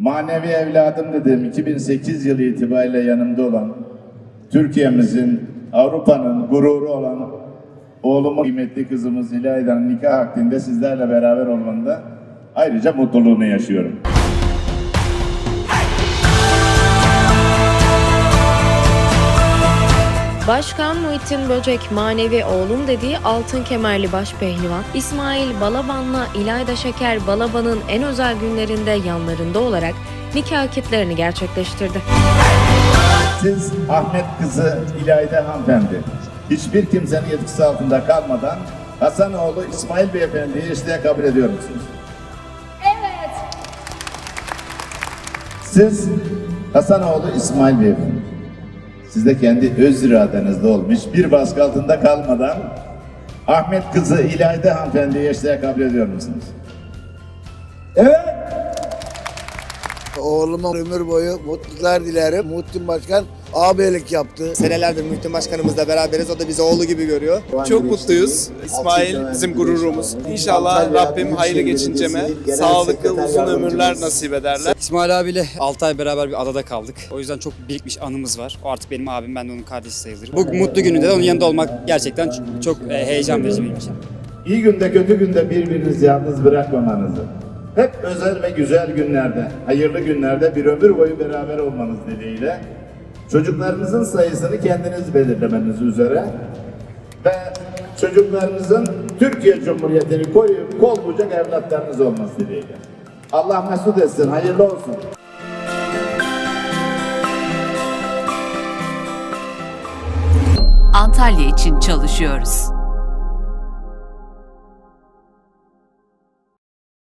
manevi evladım dediğim 2008 yılı itibariyle yanımda olan Türkiye'mizin, Avrupa'nın gururu olan oğlumun kıymetli kızımız İlayda'nın nikah akdinde sizlerle beraber olmanda ayrıca mutluluğunu yaşıyorum. Başkan Muhittin Böcek manevi oğlum dediği altın kemerli baş pehlivan İsmail Balaban'la İlayda Şeker Balaban'ın en özel günlerinde yanlarında olarak nikah akitlerini gerçekleştirdi. Siz Ahmet kızı İlayda hanımefendi hiçbir kimsenin yetkisi altında kalmadan Hasanoğlu İsmail Beyefendi'yi eşliğe kabul ediyor musunuz? Evet. Siz Hasanoğlu İsmail Beyefendi. Siz de kendi öz iradenizde olmuş bir baskı altında kalmadan Ahmet kızı İlayda hanımefendiyi eşliğe kabul ediyor musunuz? Oğluma ömür boyu mutluluklar dilerim. Muhittin Başkan ağabeylik yaptı. Senelerdir Muhittin Başkanımızla beraberiz. O da bizi oğlu gibi görüyor. Çok mutluyuz. İsmail bizim gururumuz. İnşallah Rabbim hayırlı geçinceme sağlıklı uzun ömürler nasip ederler. İsmail abiyle 6 ay beraber bir adada kaldık. O yüzden çok birikmiş anımız var. O artık benim abim, ben de onun kardeşi sayılırım. Bu mutlu gününde de onun yanında olmak gerçekten çok e, heyecan verici benim için. İyi günde kötü günde birbirinizi yalnız bırakmamanızı, hep özel ve güzel günlerde, hayırlı günlerde bir ömür boyu beraber olmanız dileğiyle çocuklarınızın sayısını kendiniz belirlemeniz üzere ve çocuklarınızın Türkiye Cumhuriyeti'ni koruyup kol bucak evlatlarınız olması dileğiyle. Allah mesut etsin, hayırlı olsun. Antalya için çalışıyoruz.